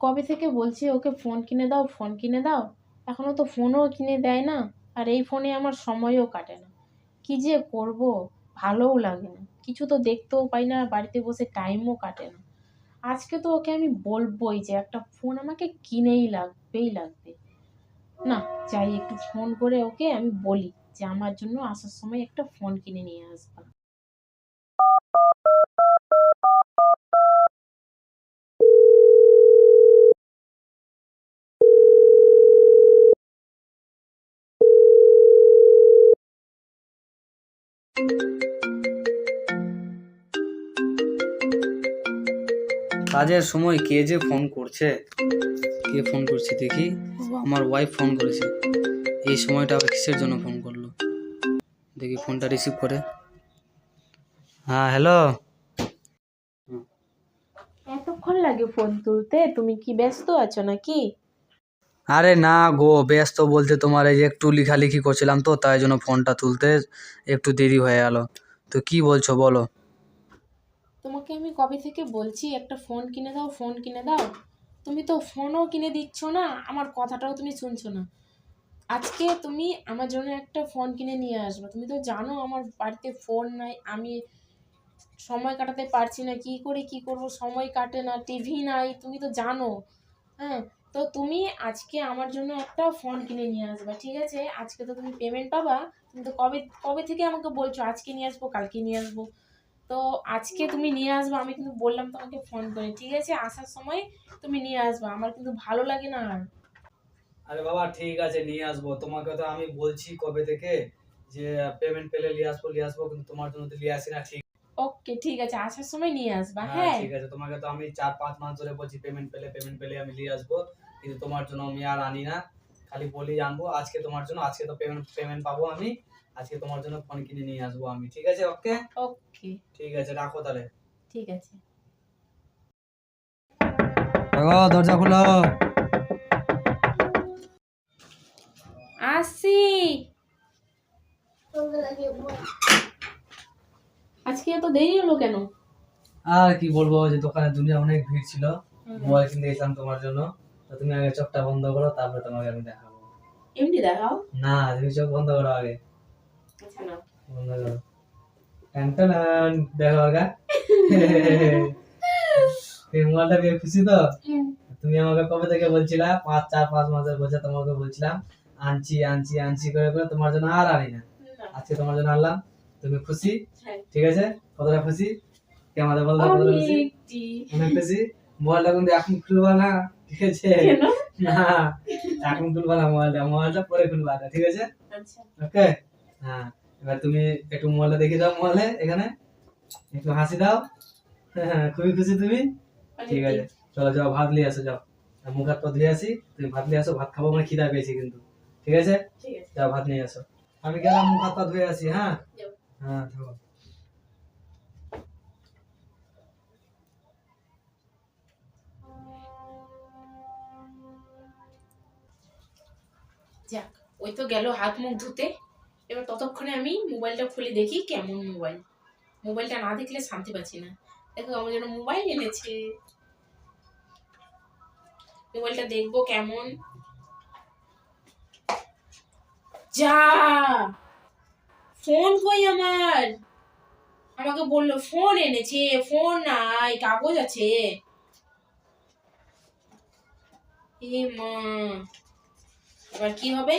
কবে থেকে বলছি ওকে ফোন কিনে দাও ফোন কিনে দাও? এখনও তো ফোনও কিনে দেয় না। আর এই ফোনে আমার সময়ও কাটে না। কী যে করব? ভালোও লাগে না। কিছু তো দেখতেও পাই না, বাড়িতে বসে টাইমও কাটে না। আজকে তো ওকে আমি বলবোই যে একটা ফোন আমাকে কিনেই লাগবেই লাগবে। না, যাই, একটু ফোন করে ওকে আমি বলি যে আমার জন্য আসার সময় একটা ফোন কিনে নিয়ে আসবা। কাজের সময় কে যে ফোন করছে? কে ফোন করছে দেখি? আমার ওয়াইফ ফোন করেছে। এই সময়টা আবার কিসের জন্য ফোন করল? দেখি ফোনটা রিসিভ করে। হ্যাঁ হ্যালো এতক্ষণ লাগে ফোন তুলতে? তুমি কি ব্যস্ত আছো নাকি? আরে না গো, ব্যস্ত বলতে তোমার এই যে একটু লেখালেখি করছিলাম তো, তাই জন্য ফোনটা তুলতে একটু দেরি হয়ে গেল। তো কি বলছো বলো? তোমাকে আমি কবে থেকে বলছি, একটা ফোন কিনে দাও, ফোন কিনে দাও? তুমি তো ফোনও কিনে দিচ্ছ না, আমার কথাটাও তুমি শুনছো না। আজকে তুমি আমার জন্য একটা ফোন কিনে নিয়ে আসবে। তুমি তো জানো আমার বাড়িতে ফোন নাই, আমি সময় কাটাতে পারছি না, কি করে কি করব? সময় কাটে না, টিভি নাই, তুমি তো জানো হ্যাঁ? তো তুমি আজকে আমার জন্য একটা ফোন কিনে নিয়ে আসবে ঠিক আছে? আজকে তো তুমি পেমেন্ট পাবা তুমি তো কবে কবে থেকে আমাকে বলছো আজকে নিয়ে আসব কালকে নিয়ে আসব? তো আজকে তুমি নিয়ে আসবে আমি কিন্তু বললাম তোমাকে ফোন করে ঠিক আছে? আসার সময় তুমি নিয়ে আসবে আমার কিন্তু ভালো লাগে না আর। আরে বাবা ঠিক আছে নিয়ে আসব। তোমাকে তো আমি বলছি কবে থেকে যে পেমেন্ট পেলে নিয়ে আসব নিয়ে আসব কিন্তু তোমার জন্য তো নিয়ে আসি না ঠিক। ওকে ঠিক আছে আসার সময় নিয়ে আসবা হ্যাঁ হ্যাঁ? ঠিক আছে তোমাকে তো আমি চার পাঁচ মাস ধরে বলছি পেমেন্ট পেলে পেমেন্ট পেলে আমি নিয়ে আসব। কিন্তু তোমার জন্য আমি আর আনি না। খালি বলি আনব আজকে তোমার জন্য আজকে তো পেমেন্ট পেমেন্ট পাবো আমি। আজকে তোমার জন্য ফোন কিনে নিয়ে আসব আমি ঠিক আছে ওকে ওকে ঠিক আছে রাখো তাহলে। ঠিক আছে। দরজা খুলো। আসি। আজকে এত দেরি হলো কেন? আর কি বলব যে দোকানে দুনিয়া অনেক ভিড় ছিল। মোবাইল কিনতে গেছিলাম তোমার জন্য। তো তুমি আগে চোখটা বন্ধ করো তারপরে তোমাকে আমি দেখাবো। এমনি দেখাও? না তুমি চোখ বন্ধ করো আগে। আচ্ছা না বন্ধ করো। টান টান, দেখো আগা এই মোবাইলটা পেয়ে খুশি তো? তুমি আমাকে কবে থেকে বলছিলা? পাঁচ চার পাঁচ মাসের বছর তোমাকে বলছিলাম আনছি আনছি আনছি করে করে তোমার জন্য আর আনি না। আজকে তোমার জন্য আনলাম তুমি খুশি? হ্যাঁ। ঠিক আছে? কতটা খুশি? কে আমাদের বলতো কতটা খুশি? অনেক খুশি? মোবাইলটা কিন্তু এখন খুলবা না। ঠিক আছে? না এখন খুলবা না মোবাইলটা মোবাইলটা পরে খুলবা ঠিক আছে? আচ্ছা। ওকে? হ্যাঁ এবার তুমি একটু মোবাইলটা দেখে দাও মোবাইলে এখানে। একটু হাসি দাও। হ্যাঁ খুবই খুশি তুমি। ঠিক আছে চলো যাও ভাত নিয়ে আসো যাও। মুখ হাত পা ধুয়ে আসি। তুমি ভাত নিয়ে আসো ভাত খাব মানে খিদা পেয়েছি কিন্তু। ঠিক আছে? যাও ভাত নিয়ে আসো। আমি গেলাম মুখ হাত পা ধুয়ে আসি হ্যাঁ? হ্যাঁ থাকো। যাক, ওই তো গেল হাত মুখ ধুতে। এবার ততক্ষণে আমি মোবাইলটা খুলে দেখি কেমন মোবাইল। মোবাইলটা না দেখলে শান্তি পাচ্ছি না। দেখো আমার জন্য মোবাইল এনেছে। মোবাইলটা দেখব কেমন। যা! ফোন কই আমার? আমাকে বলল, ফোন এনেছে, ফোন নাই, কাগজ আছে। এ মা! এবার কি হবে?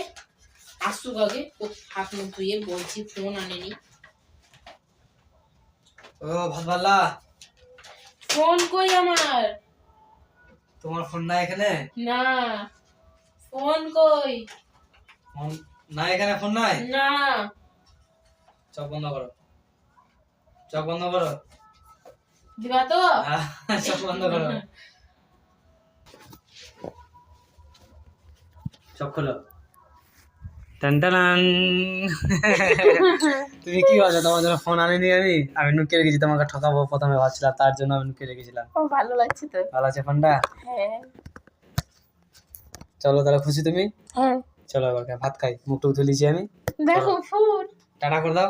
আসুক আগে। হাত মুখ ধুয়ে বলছি ফোন আনেনি। ও ভাত পাল্লা ফোন কই আমার? তোমার ফোন নাই এখানে? না। ফোন কই? ফোন নাই এখানে ফোন নাই? না। চোখ বন্ধ করো। চোখ বন্ধ করো। দিবা তো? আহ, চোখ বন্ধ করো। খোলো। টান তুমি কি ভাবছ? তোমার জন্য ফোন আনিনি আমি? আমি নুকে রেখেছি তোমাকে ঠকাবো প্রথমে ভাবছিলাম তার জন্য আমি নুকে রেখেছিলাম। ও ভালো লাগছে তো। ভালো আছে ফোনটা? হ্যাঁ। চলো তাহলে খুশি তুমি? হ্যাঁ। চলো এবার ভাত খাই মুখ টুক ধুলিছি আমি। দেখো ফোন টাটা করে দাও।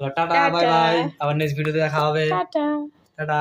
টাটা বাই বাই আবার নেক্সট ভিডিওতে দেখা হবে। টাটা। টাটা।